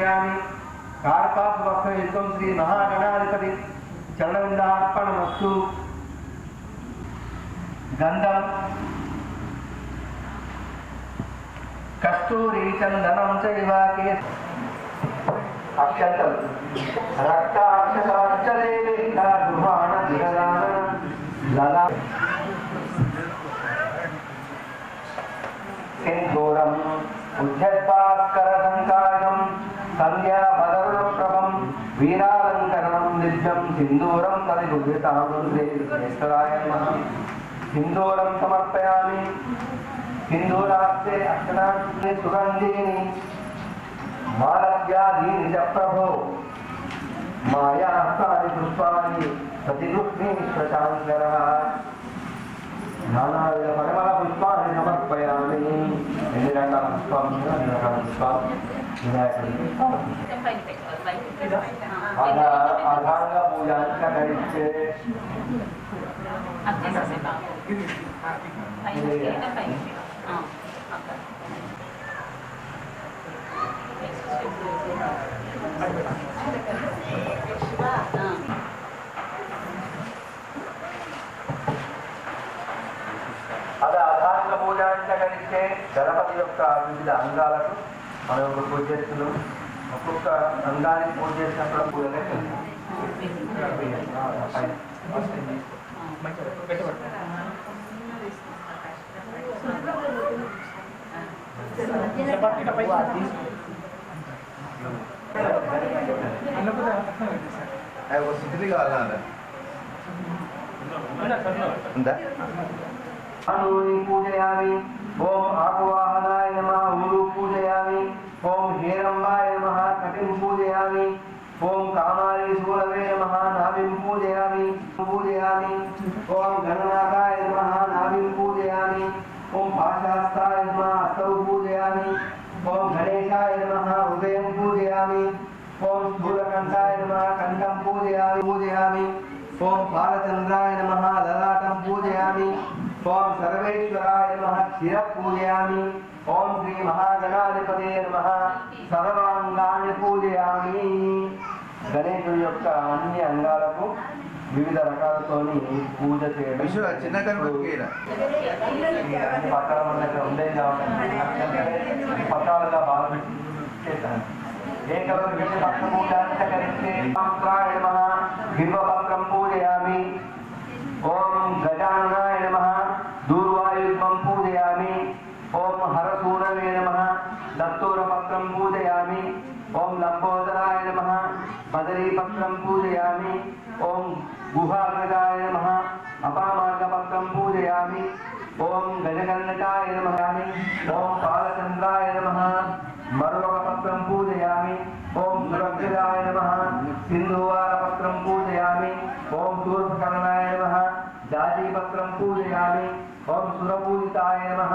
సమర్పయామి కార్పాసువక్షయుక్తం శ్రీ మహాగణాధిపతి చరణవిందార్పణమస్తు గంధం. కస్తూరి చందనం చైవ కేశ. అక్షంతలు. రక్తాక్షరాక్షరేణ లలా సింధూరం ఉద్యద్భాస్కర சந்தியாபதவரப்பிரபம் வீராலங்கரணம் நிஜம் சிந்தூரம் ததிபுகிருதாய சிந்தூரம் சமர்ப்பயாமி. சிந்தூராஸ்தே அக்ஷராஸ்தே சுகந்தீனி. மாலவ்யாதீனி ச பிரபோ மாயாஸ்தாதி புஷ்பாணி प्रतिगृह्णी श्वशाङ्करः नानाविध परमल पुष्पाणि समर्पयामि पुष्पं पुष्पम् ఉన్నాయో అన్ని రకాల పుష్పాలు వినాయకుడికి అలా అధాంగ పూజాంక గరిస్తే అలా అధాంగ పూజాంక గరిస్తే గణపతి యొక్క వివిధ అంగాలకు మనం ఒక పూజ చేస్తున్నాం ఒక్కొక్క అంగానికి పూజ చేసినప్పుడు పూజలే సిద్ధి కావాలన్నా. ఉందా? పూజయామి ఓం ఆకువాహనాయ నమః. ఊరు ओम हेरंबाय नमः, कटिं पूजयामि। ओम कामारी सूरवे नमः, नाभिं पूजयामि। पूजयामि। ओम गणनाथाय नमः, नाभिं पूजयामि। ओम भाषास्ताय नमः हस्तौ पूजयामि। ओम गणेशाय नमः हृदयं पूजयामि। ओम स्थूलकण्ठाय नमः, कण्ठं पूजयामि। पूजयामि। ओम बालचन्द्राय नमः, ललाटं पूजयामि। ओम सर्वेश्वराय नमः क्षीरं पूजयामि మహాగణాధిపతే నమః సర్వాంగాన్ని పూజయామి. గణేశుడి యొక్క అన్ని అంగాలకు వివిధ రకాలతోని పూజ చేయడం చిన్న గణపతికి ఇలా. అన్ని పట్టాల మన దగ్గర ఉండేది కాబట్టి పట్టాలుగా బాగా పెట్టి చేశాను. ఏకవర్ విషపత్రం పూజాంతకరిస్తే మంత్రాయ నమః బిల్వపత్రం పూజయామి ఓం గజాననాయ నమః దూర్వాయుగ్మం పూజయామి ఓం హరసూనవే నమః దత్తూరపత్రం పూజయామి ఓం లంబోదరాయ నమః బదరీపత్రం పూజయామి ఓం గుహాగ్రజాయ నమః అపామార్గపత్రం పూజయామి ఓం గజగన్నకాయ నమః ఓం పాలచంద్రాయ నమః మరువకపత్రం పూజయామి ఓం సురగ్రజాయ నమః సింధువారపత్రం పూజయామి ఓం శూర్పకర్ణాయ నమః జాజీపత్రం పూజయామి ఓం సురపూజితాయ నమః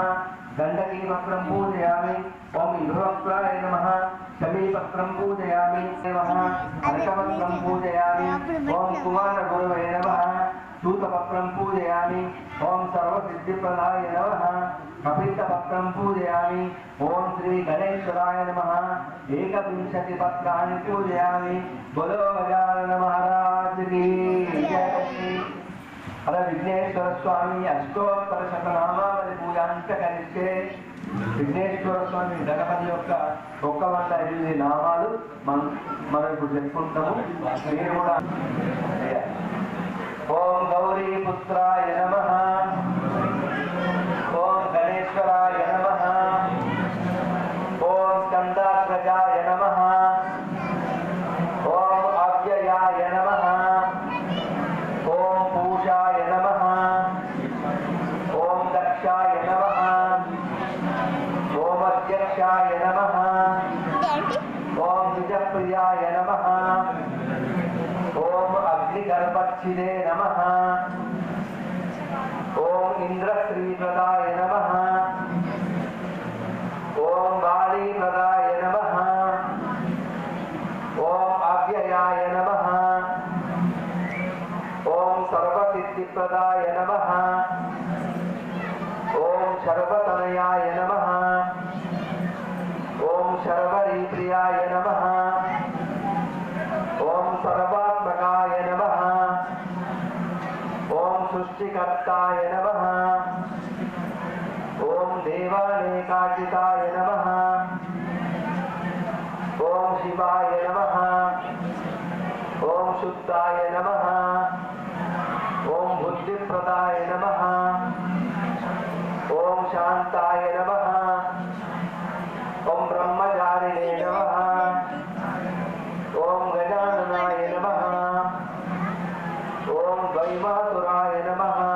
గండకీపత్రం పూజయామి ఓం ఇంద్రవక్రాయ నమః శమీపత్రం పూజయామి ఓం కుమారగురవే నమః సూతపత్రం పూజయామి ఓం సర్వసిద్ధిప్రదాయ నమః కపిత్తపత్రం పూజయామి ఓం శ్రీ గణేశ్వరాయ నమః ఏకవింశతి పత్రాన్ని పూజయామి బలో గజానన మహారాజ్ కీ జై. అలా విఘ్నేశ్వర స్వామి అష్టోత్తర శతనామావళి పూజాంత కలిస్తే విఘ్నేశ్వర స్వామి గణపతి యొక్క ఒక్క వంద ఎనిమిది నామాలు మనం మనం ఇప్పుడు చెప్పుకుంటాము. మీరు కూడా ఓం గౌరీ పుత్రాయ నమ. ఓం గణేశ్వరాయ प्राप्ताय नमः। ॐ देवानेकाचिताय नमः। ॐ शिवाय नमः। ॐ शुद्धाय नमः। ॐ बुद्धिप्रदाय नमः। ॐ शान्ताय नमः। ॐ ब्रह्मचारिणे नमः। ॐ गजाननाय नमः। ॐ वैमातुराय नमः।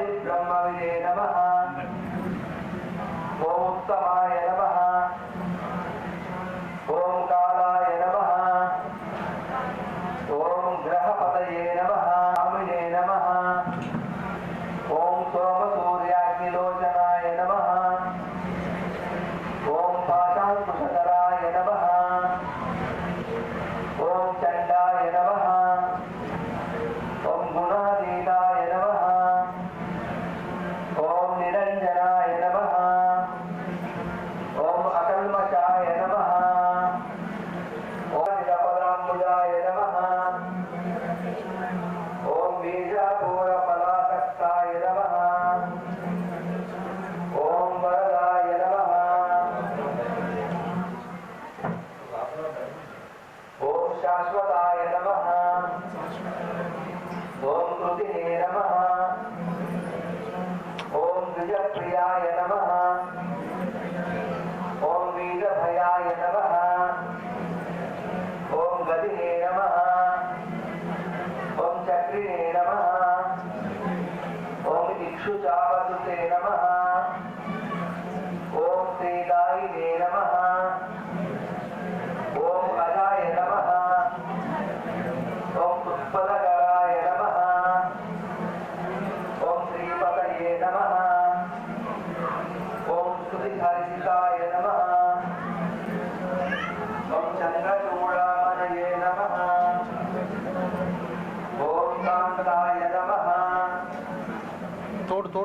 ఓం హరిబ్రహ్మవిదే నమ ఓం ఉత్తమాయ నమ ఓం కాలాయ నమ ఓం గ్రహపతయే నమ రామినే నమ ఓం शाश्वताय नमः। ॐ कृतिने नमः। ॐ द्विजप्रियाय नमः।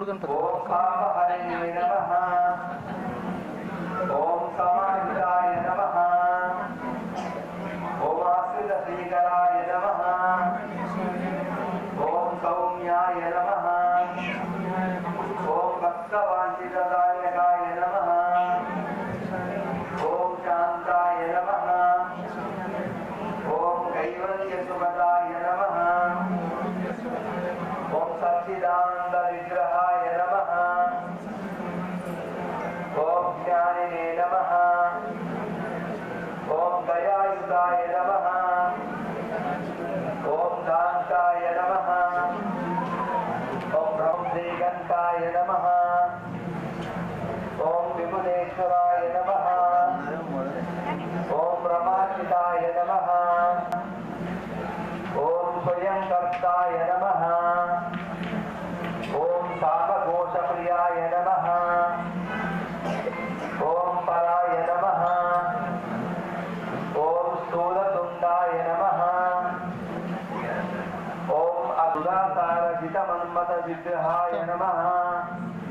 गणपति ओम हरे नमः। ओम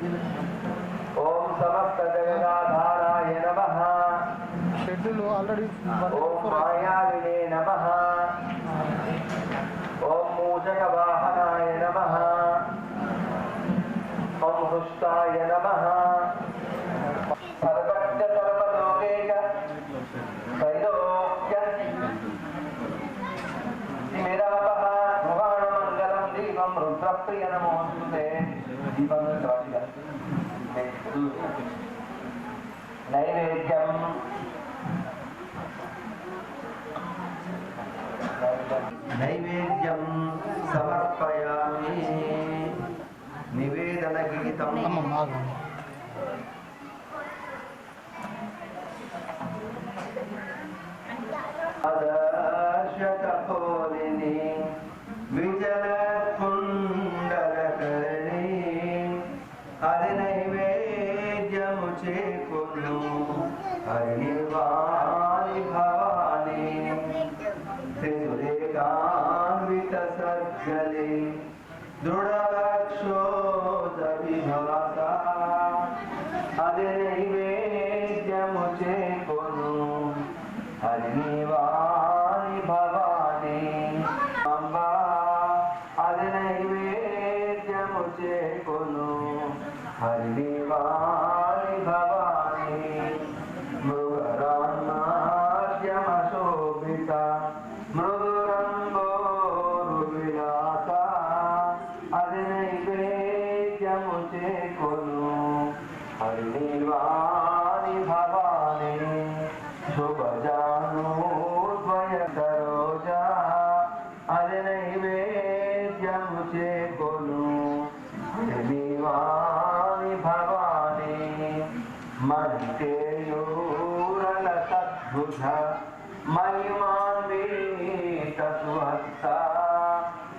ओम समस्त जगदाधाराय नमः। शेड्यूल ऑलरेडी ओम मायाविने नमः। ओम मूषक वाहनाय नमः। ओम हृष्टाय नमः। सर्वज्ञ सर्वलोकेश त्रैलोक्य। मेरा भगवान मंगलम दीपम रुद्रप्रिय नमोस्तुते दीपम நைவேத்தியம். நைவேத்தியம் சமர்ப்பயாமி. நிவேதன கீதம். மகிமாந்தி தத்துவத்தா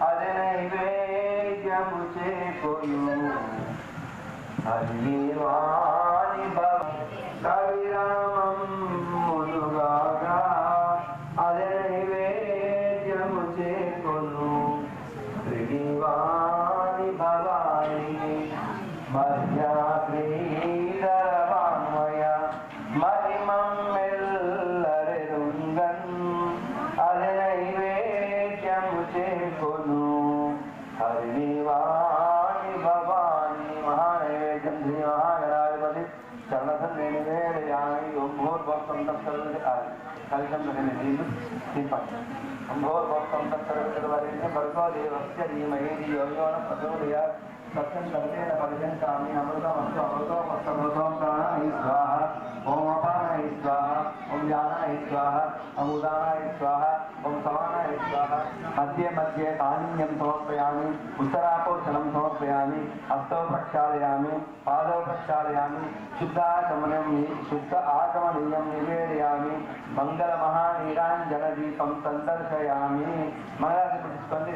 அதனை வேத்யமுச்சே கொயும் அல்லிவா বর্তমানে கல்கந்தகனேயும் தீபம் அம்போர் பர்த்தம் தத்தரத்தில் வரைந்து பர்கோதேவஸ்ய தீமகே யோயோன பிரசோதயா सत्यं सत्येन परिजन्तामि अमृतमस्तु अमृतमस्तमृतोङ्गानाय स्वाहा ॐ अपानाय स्वाहा ॐ जानाय स्वाहा ॐ उदानाय स्वाहा ॐ समानाय स्वाहा मध्ये मध्ये कालिन्यं समर्पयामि उत्तरापोषणं समर्पयामि हस्तौ प्रक्षालयामि पादौ प्रक्षालयामि शुद्धाचमनं शुद्ध आगमनीयं निवेदयामि मङ्गलमहानीराञ्जनदीपं सन्दर्शयामि मङ्गलासि प्रतिस्पन्दि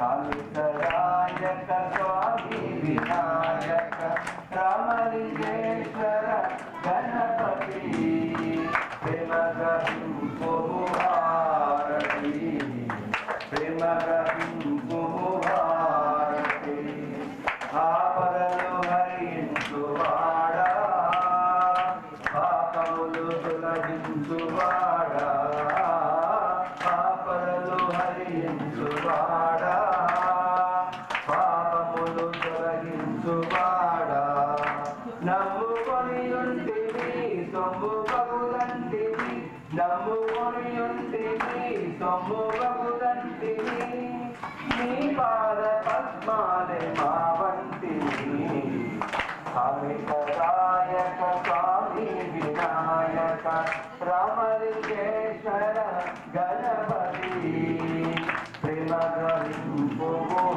ಕಾಲಿತದಾಯಕ ಸ್ವಾಮಿ ವಿನಾ Prema Garim Bhavo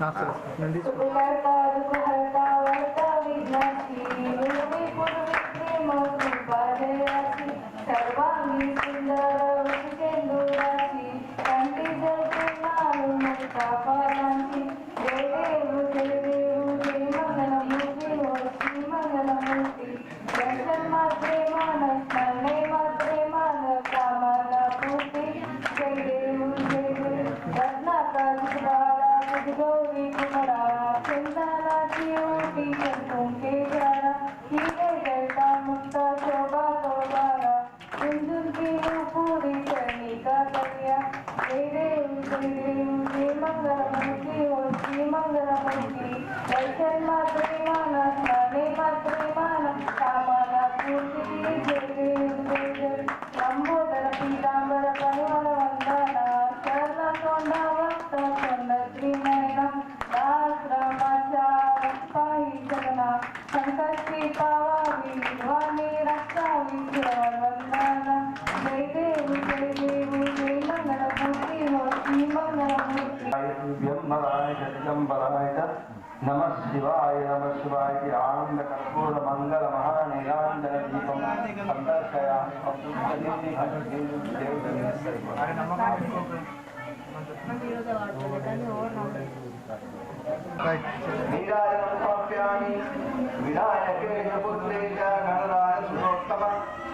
Nasir. బ్రహ్మరాయ జగంబరాయ నమ శివాయ నమ శివాయ ఆనంద కర్పూర మంగళ మహానీలాంజన దీపం సందర్శయ రైట్ నీరాజనం సమర్ప్యామి వినాయకే పుత్రే చ గణరాజ సురోత్తమ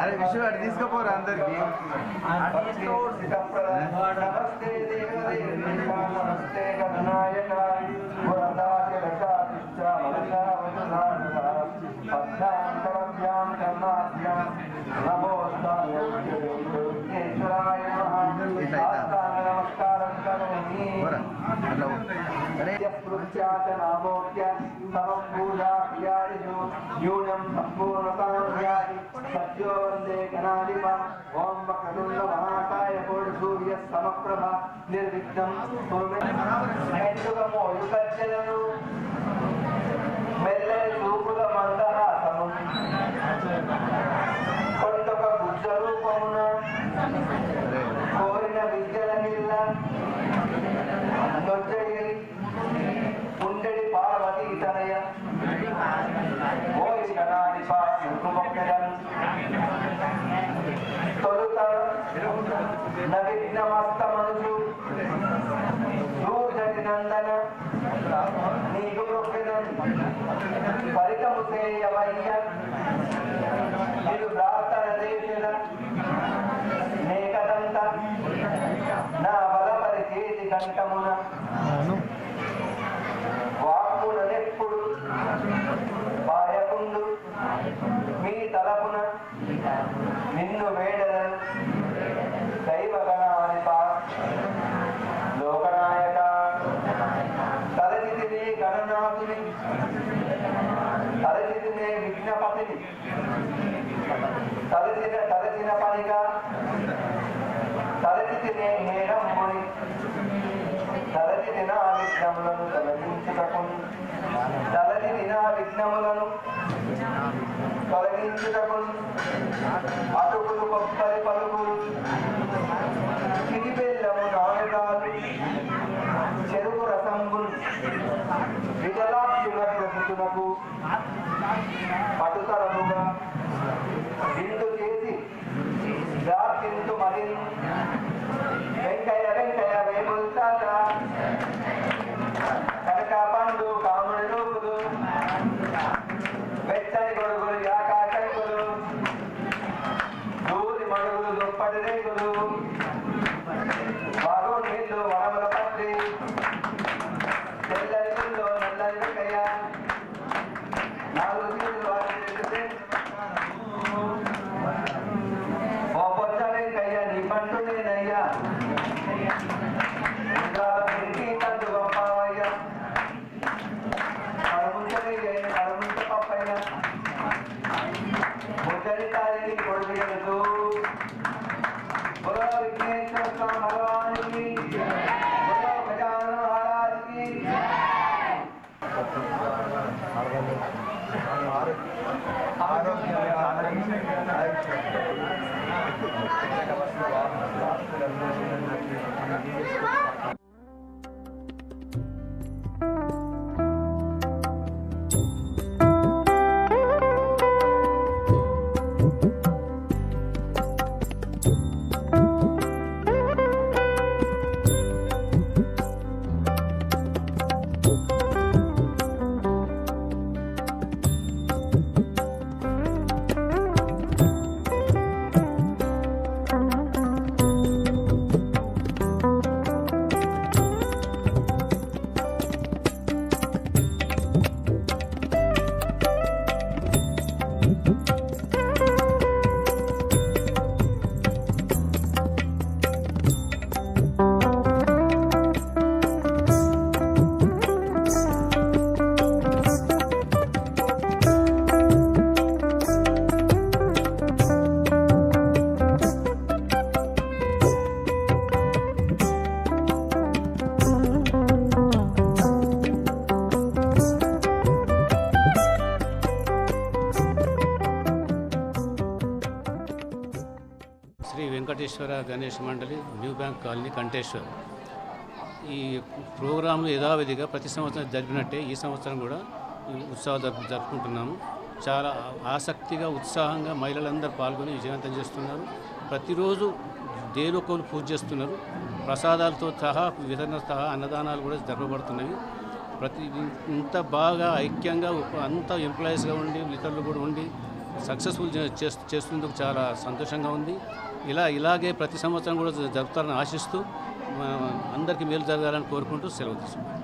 అరే విషయం అటు తీసుకుపోరా అందరికి. నమస్తే నమస్తే గణనాయక వరదాయ రక్షాతిష్ట పద్మాంతరభ్యాం సంపూర్ణతాం వ్యాధి సత్యో వందే గణాధిప ఓం వక్రతుండ మహాకాయ కోటి సూర్య సమప్రభ నిర్విఘ్నం చూపుల మందహాసము. కొండొక రూపమున గణాది పాకలను తొలుత నవిఘ్నమస్త మనుషు దూర్జటి నందన నీకు మొక్కెదన్ ఫలితము చేయవయ్య నిన్ను వేడలను లోకనాయక తలచితినే గణనాథుని తలచితినే విఘ్నపతిని తలచిన తలచిన పనిగా తలచితినే హేరమ్ముని తలచి విఘ్నములను తలని వినా విఘ్నములను తొలగించుటకు అటుకులు కొబ్బరి పలుకు చిరిబెల్లము నాలుగాలు చెరుకు రసంబులు విజలాక్షుల ప్రభుతులకు పటుతరము ఆరోగ్య విధానం వెంకటేశ్వర గణేష్ మండలి న్యూ బ్యాంక్ కాలనీ కంటేశ్వర్ ఈ ప్రోగ్రాంలు యథావిధిగా ప్రతి సంవత్సరం జరిపినట్టే ఈ సంవత్సరం కూడా ఉత్సాహం జరుపు జరుపుకుంటున్నాము. చాలా ఆసక్తిగా ఉత్సాహంగా మహిళలందరూ పాల్గొని విజయవంతం చేస్తున్నారు. ప్రతిరోజు దేవుకోలు పూజ చేస్తున్నారు. ప్రసాదాలతో సహా వితరణ సహా అన్నదానాలు కూడా జరపబడుతున్నవి. ప్రతి ఇంత బాగా ఐక్యంగా అంత ఎంప్లాయీస్గా ఉండి ఇతరులు కూడా ఉండి సక్సెస్ఫుల్ చేస్తున్నందుకు చాలా సంతోషంగా ఉంది. ఇలా ఇలాగే ప్రతి సంవత్సరం కూడా జరుపుతారని ఆశిస్తూ అందరికీ మేలు జరగాలని కోరుకుంటూ సెలవు తీసుకుంటాం